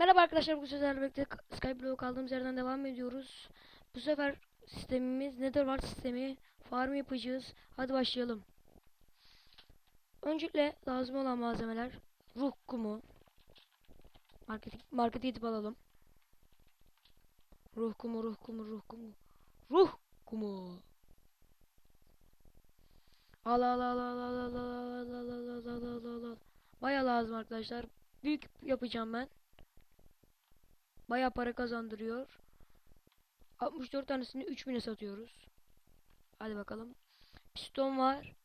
Merhaba arkadaşlar bu sizlerle birlikte Skyblock kaldığımız yerden devam ediyoruz. Bu sefer sistemimiz Netherwar sistemi. Farm yapacağız. Hadi başlayalım. Öncelikle lazım olan malzemeler ruh kumu. Market, markete gidip alalım. Ruh kumu, ruh kumu, ruh kumu. Ruh kumu. Al al al al al al al al al al al al al. Baya lazım arkadaşlar. Büyük yapacağım ben. Baya para kazandırıyor. 64 tanesini 3000'e satıyoruz. Hadi bakalım. Piston var.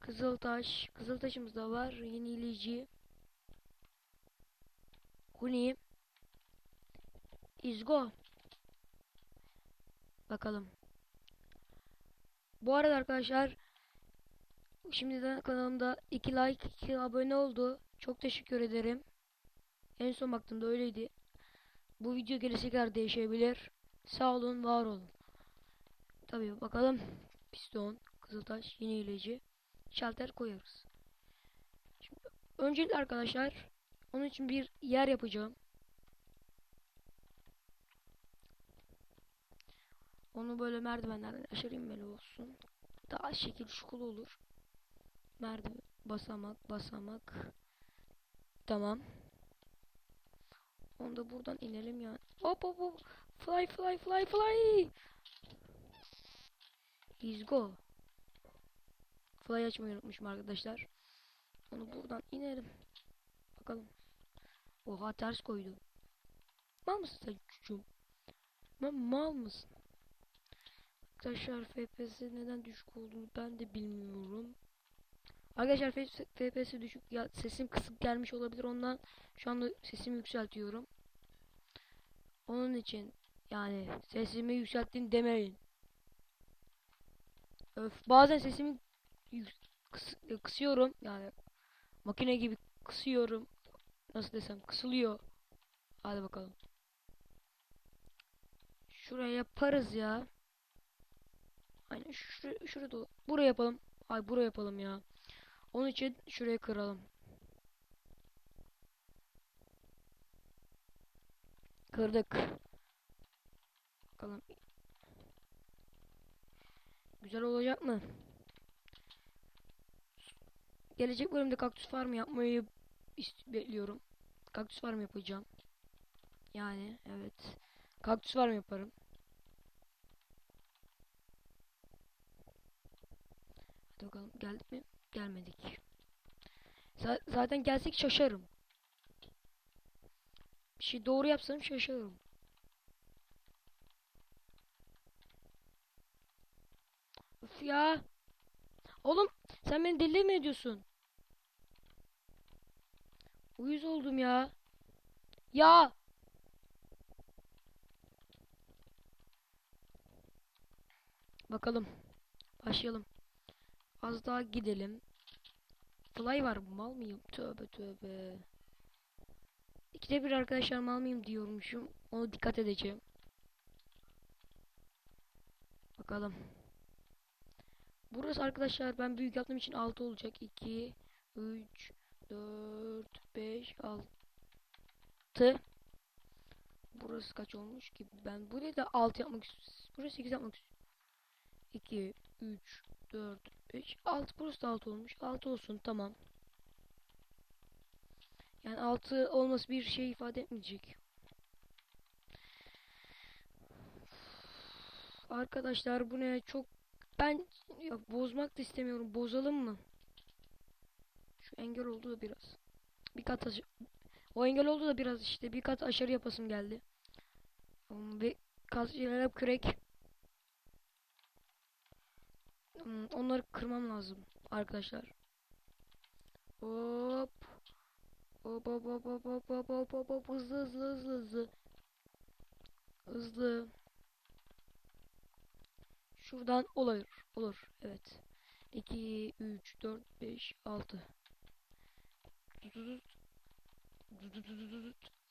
Kızıltaş. Kızıltaşımız da var. Yenileyici. Huni. İzgo. Bakalım. Bu arada arkadaşlar şimdiden kanalımda 2 like 2 abone oldu. Çok teşekkür ederim. En son baktığımda öyleydi. Bu video gelecek kadar değişebilir. Sağ olun, var olun. Tabii bakalım. Piston, kızıltaş, yenileci, şalter koyarız. Şimdi öncelikle arkadaşlar onun için bir yer yapacağım. Onu böyle merdivenlerden aşağı inmeli olsun. Daha şekil şukul olur. Merdiven, basamak, basamak. Tamam. Onu da buradan inelim ya. Hop hop hop. Fly fly fly fly. Let's go. Fly açmayı unutmuşum arkadaşlar. Onu buradan inelim. Bakalım. Oha ters koydu. Mal mısın sen çocuğum? Ben mal mısın? Arkadaşlar FPS neden düşük olduğunu ben de bilmiyorum. Arkadaşlar FPS düşük ya sesim kısık gelmiş olabilir ondan şu anda sesimi yükseltiyorum. Onun için yani sesimi yükselttin demeyin. Öf bazen sesimi kıs kısıyorum yani makine gibi kısıyorum. Nasıl desem kısılıyor. Hadi bakalım. Şuraya yaparız ya. Aynen şuraya, şurada buraya yapalım. Ay buraya yapalım ya. Onun için şuraya kıralım. Kırdık. Bakalım. Güzel olacak mı? Gelecek bölümde kaktüs farm yapmayı bekliyorum. Kaktüs farm yapacağım. Yani evet. Kaktüs farm yaparım. Hadi bakalım geldik mi? Gelmedik. Z zaten gelsek şaşarım. Bir şey doğru yapsam şaşarım. Üf ya. Oğlum sen beni deli mi ediyorsun? Uyuz oldum ya. Ya. Bakalım. Başlayalım. Az daha gidelim. Fly var mal mıyım? Tövbe tövbe. İkide bir arkadaşlar mal mıyım diyormuşum. Onu dikkat edeceğim. Bakalım. Burası arkadaşlar ben büyük yaptığım için 6 olacak. 2 3 4 5 6 Burası kaç olmuş ki? Ben buraya da 6 yapmak istiyorum. Burası 8 yapmak istiyorum. 2 3 4 5 6 burası da 6 olmuş. 6 olsun tamam. Yani 6 olması bir şey ifade etmeyecek. Arkadaşlar bu ne çok ben ya, bozmak da istemiyorum. Bozalım mı? Şu engel oldu da biraz. Bir kat aş- o engel oldu da biraz işte bir kat aşırı yapasım geldi. Ve kaz hep kürek. Hmm, onları kırmam lazım arkadaşlar. Hop. Hop hop hop hop hop hop hop hop hop hızlı hızlı hızlı hızlı. Hızlı. Şuradan olur. Olur. Evet. 2 3 4 5 6.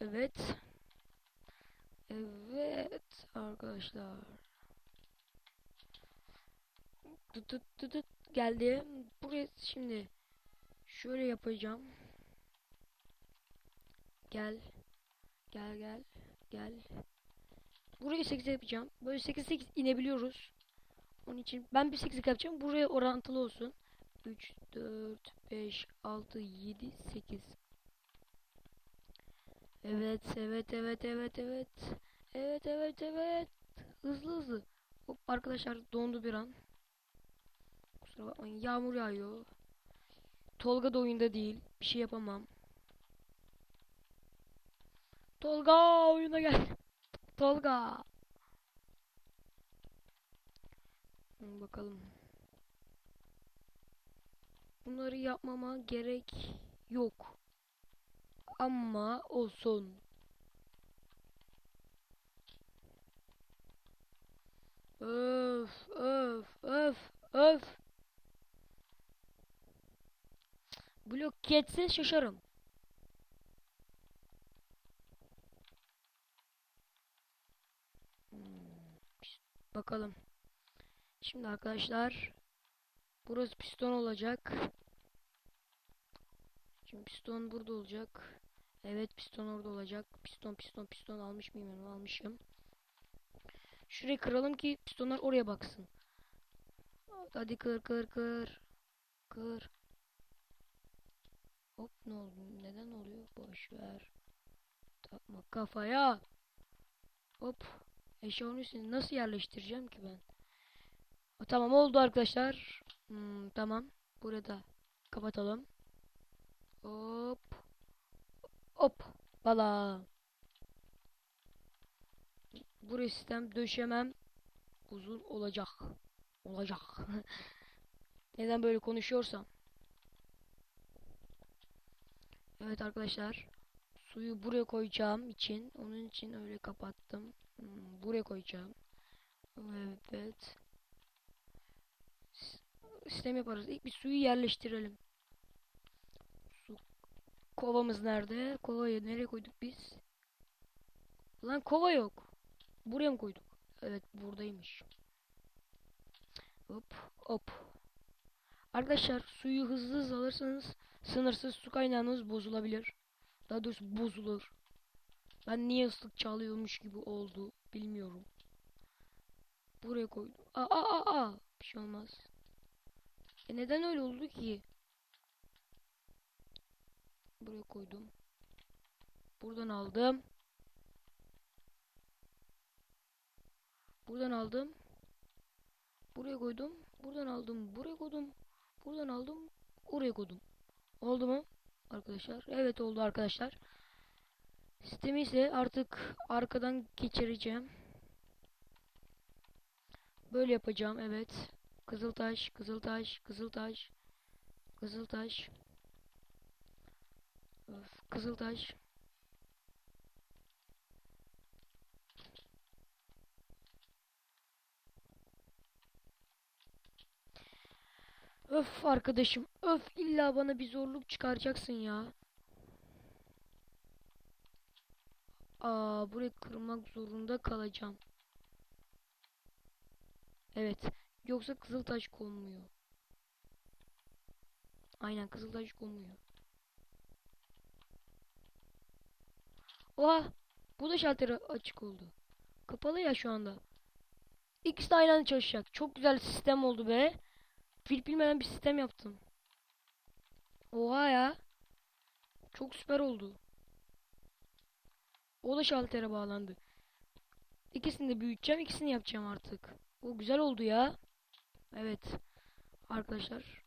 Evet. Evet arkadaşlar. Tut tut tut tut geldi. Buraya şimdi şöyle yapacağım. Gel. Gel gel. Gel. Burayı 8 yapacağım. Böyle 8 8 inebiliyoruz. Onun için ben bir 8 yapacağım. Buraya orantılı olsun. 3 4 5 6 7 8 Evet, evet, evet, evet, evet. Evet, evet, evet. Hızlı hızlı. Hop arkadaşlar dondu bir an. Kusura bakmayın. Yağmur yağıyor. Tolga da oyunda değil. Bir şey yapamam. Tolga oyuna gel. Tolga. Bakalım. Bunları yapmama gerek yok. Ama olsun. Öf, öf, öf, öf. Blok geçse şaşarım. Hmm, Bakalım. Şimdi arkadaşlar burası piston olacak. Şimdi piston burada olacak. Evet piston orada olacak. Piston piston piston almış mıyım ben? Almışım. Şurayı kıralım ki pistonlar oraya baksın. Hadi kır kır kır. Kır. Hop ne oldu? Neden oluyor? Boş ver. Takma kafaya. Hop. Eşyaların üstüne nasıl yerleştireceğim ki ben? Ha, Tamam oldu arkadaşlar. Hmm, tamam. Burada kapatalım. Hop. Hop. Bala. Buraya sistem döşemem uzun olacak. Olacak. Neden böyle konuşuyorsam. Evet arkadaşlar. Suyu buraya koyacağım için. Onun için öyle kapattım. Hmm, buraya koyacağım. Evet. Sistem yaparız. İlk bir suyu yerleştirelim. Su kovamız nerede? Kovayı nereye koyduk biz? Lan kova yok. Buraya mı koyduk? Evet buradaymış. Hop hop. Arkadaşlar suyu hızlı hızlı alırsanız sınırsız su kaynağınız bozulabilir. Daha doğrusu bozulur. Ben niye ıslık çalıyormuş gibi oldu bilmiyorum. Buraya koydum. Aa aa aa. Bir şey olmaz. E neden öyle oldu ki? Buraya koydum. Buradan aldım. Buradan aldım. Buraya koydum. Buradan aldım. Buraya koydum. Buradan aldım. Oraya koydum. Oldu mu? Arkadaşlar. Evet oldu arkadaşlar. Sistemi ise artık arkadan geçireceğim. Böyle yapacağım. Evet. Kızıltaş, Kızıltaş, Kızıltaş. Kızıltaş. Öf, Kızıltaş. Öf arkadaşım. Öf illa bana bir zorluk çıkaracaksın ya. Aa burayı kırmak zorunda kalacağım. Evet. Yoksa kızıltaş konmuyor. Aynen kızıltaş konmuyor. Oha! Bu da şalteri açık oldu. Kapalı ya şu anda. İkisi de aynı anda çalışacak. Çok güzel sistem oldu be. Fil bilmeden bir sistem yaptım. Oha ya. Çok süper oldu. O da şaltere bağlandı. İkisini de büyüteceğim. ikisini yapacağım artık. O güzel oldu ya. Evet. Arkadaşlar.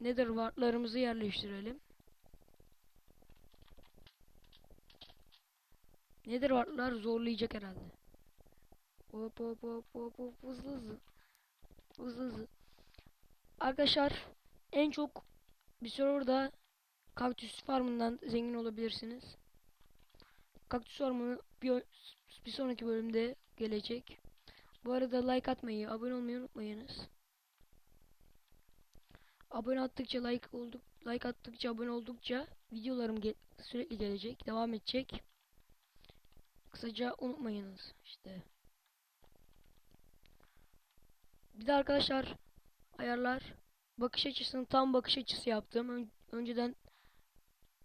Nether wardlarımızı yerleştirelim. Nether wardlar zorlayacak herhalde. Hop hop hop hop hop hızlı hızlı. Hızlı hızlı. Arkadaşlar en çok bir serverda kaktüs farmından zengin olabilirsiniz. Kaktüs farmı bir, bir sonraki bölümde gelecek. Bu arada like atmayı, abone olmayı unutmayınız. Abone attıkça like olduk, like attıkça abone oldukça videolarım ge- sürekli gelecek, devam edecek. Kısaca unutmayınız işte. Bir de arkadaşlar ayarlar bakış açısını tam bakış açısı yaptım. Ön- önceden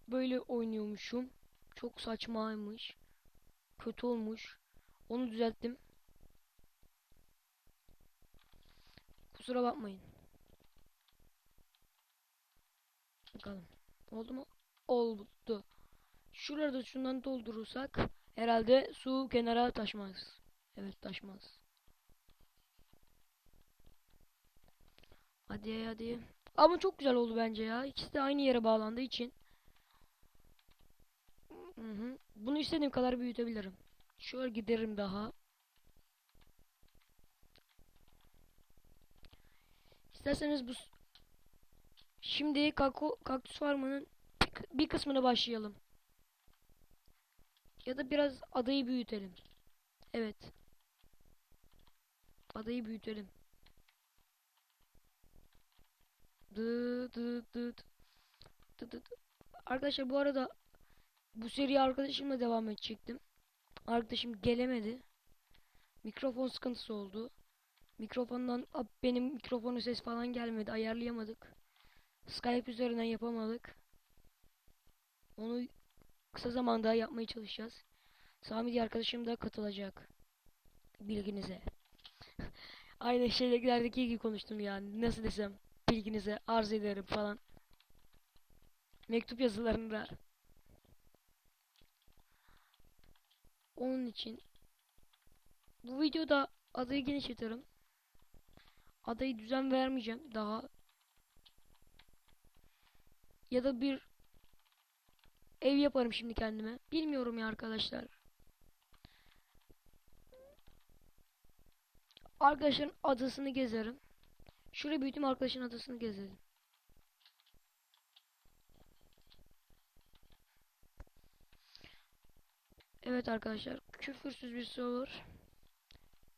böyle oynuyormuşum. Çok saçmaymış. kötü olmuş. Onu düzelttim. Kusura bakmayın. Bakalım. Oldu mu? Oldu. Şurada da şundan doldurursak herhalde su kenara taşmaz. Evet taşmaz. Hadi hadi. Ama çok güzel oldu bence ya. İkisi de aynı yere bağlandığı için. Hı hı. Bunu istediğim kadar büyütebilirim. Şöyle giderim daha. İsterseniz bu şimdi kako, kaktüs farmının bir kısmına başlayalım. Ya da biraz adayı büyütelim. Evet. Adayı büyütelim. Arkadaşlar bu arada bu seri arkadaşımla devam edecektim. Arkadaşım gelemedi. Mikrofon sıkıntısı oldu. Mikrofondan benim mikrofonu ses falan gelmedi. Ayarlayamadık. Skype üzerinden yapamadık. Onu kısa zamanda yapmaya çalışacağız. Sami diye arkadaşım da katılacak. Bilginize. Aynı şeylerdeki gibi konuştum yani. Nasıl desem bilginize arz ederim falan. Mektup yazılarında. Onun için bu videoda adayı genişletirim. Adayı düzen vermeyeceğim daha. Ya da bir ev yaparım şimdi kendime. Bilmiyorum ya arkadaşlar. Arkadaşların adasını gezerim. Şuraya büyütüm arkadaşın adasını gezerim. Evet arkadaşlar küfürsüz bir server.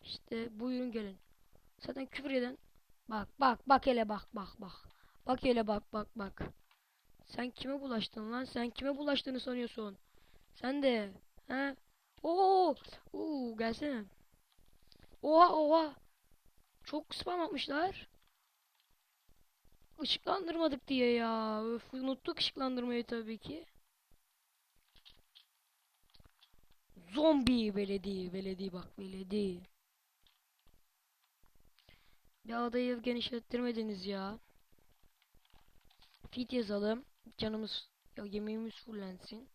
İşte buyurun gelin. Zaten küfür eden bak bak bak hele bak bak bak. Bak hele bak bak bak. Sen kime bulaştın lan? Sen kime bulaştığını sanıyorsun? Sen de. He? Oo! Oo, gelsene. Oha oha. Çok spam atmışlar. Işıklandırmadık diye ya. Öf, unuttuk ışıklandırmayı tabii ki. Zombi belediye belediye bak belediye. Bir adayı genişlettirmediniz ya. Fit yazalım. Canımız ya yemeğimiz fullensin.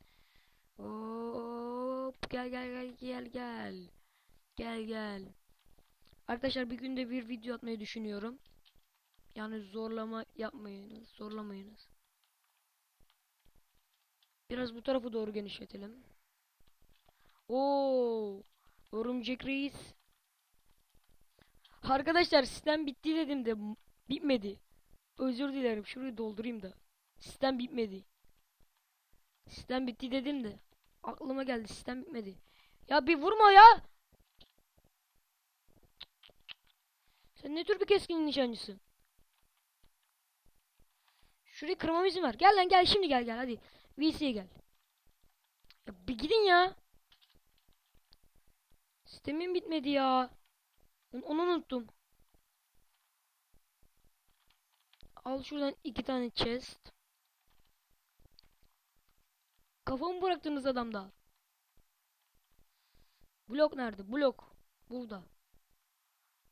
Hop gel gel gel gel gel. Gel gel. Arkadaşlar bir günde bir video atmayı düşünüyorum. Yani zorlama yapmayınız. Zorlamayınız. Biraz bu tarafa doğru genişletelim. Oo! Örümcek reis. Arkadaşlar sistem bitti dedim de bitmedi. Özür dilerim. Şurayı doldurayım da. Sistem bitmedi. Sistem bitti dedim de. Aklıma geldi sistem bitmedi. Ya bir vurma ya. Sen ne tür bir keskin nişancısın? Şurayı kırmama izin ver. Gel lan gel şimdi gel gel hadi. VC'ye gel. Ya bir gidin ya. Sistemim bitmedi ya. Onu unuttum. Al şuradan iki tane chest. Kafamı bıraktınız adamda. Blok nerede? Blok. Burada.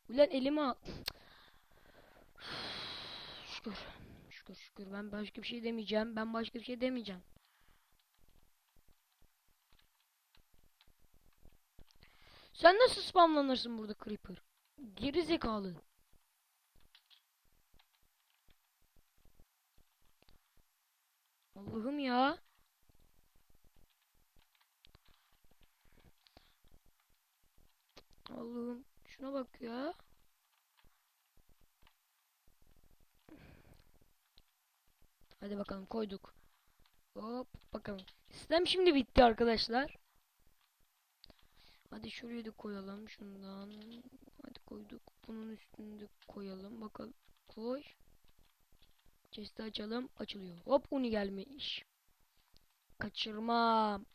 Ulan elime al. Şükür. Şükür şükür. Ben başka bir şey demeyeceğim. Ben başka bir şey demeyeceğim. Sen nasıl spamlanırsın burada Creeper? Geri zekalı. Allah'ım ya. Allah'ım şuna bak ya. Hadi bakalım koyduk. Hop bakalım. Sistem şimdi bitti arkadaşlar. Hadi şuraya da koyalım şundan. Hadi koyduk. Bunun üstünde de koyalım. Bakalım. Koy. Chest'i açalım. Açılıyor. Hop uni gelmiş. Kaçırmam.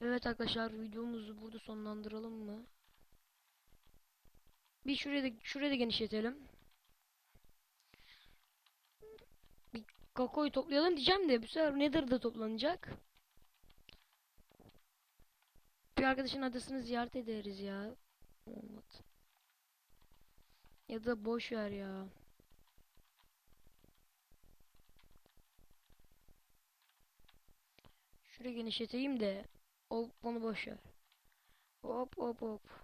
Evet arkadaşlar videomuzu burada sonlandıralım mı? Bir şuraya da şuraya da genişletelim. Bir Kakoyu toplayalım diyeceğim de bu sefer Nether'da toplanacak. Bir arkadaşın adasını ziyaret ederiz ya. Olmadı. Ya da boş ver ya. Şurayı genişleteyim de o onu boş ver. Hop hop hop.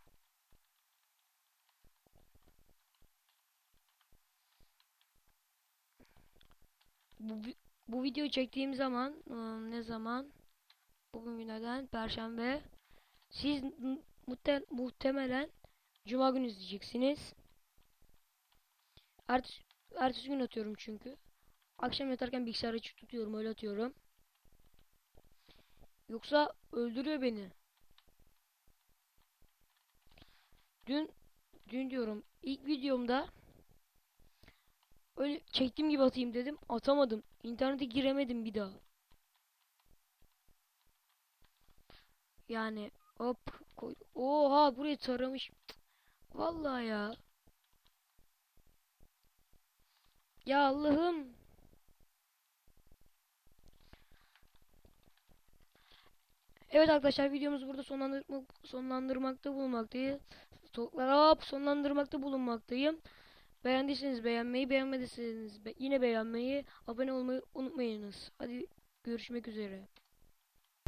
Bu, bu videoyu çektiğim zaman ıı, ne zaman? Bugün günlerden Perşembe. Siz muhtemelen Cuma günü izleyeceksiniz. Ertesi, ertesi gün atıyorum çünkü. Akşam yatarken bilgisayarı açık tutuyorum öyle atıyorum. Yoksa öldürüyor beni. Dün dün diyorum ilk videomda öyle çektiğim gibi atayım dedim. Atamadım. İnternete giremedim bir daha. Yani hop koy. Oha burayı taramış. Vallahi ya. Ya Allah'ım. Evet arkadaşlar videomuzu burada sonlandırmak sonlandırmakta bulunmaktayız. Stoklar hop sonlandırmakta bulunmaktayım. Beğendiyseniz beğenmeyi, beğenmediyseniz be- yine beğenmeyi, abone olmayı unutmayınız. Hadi görüşmek üzere.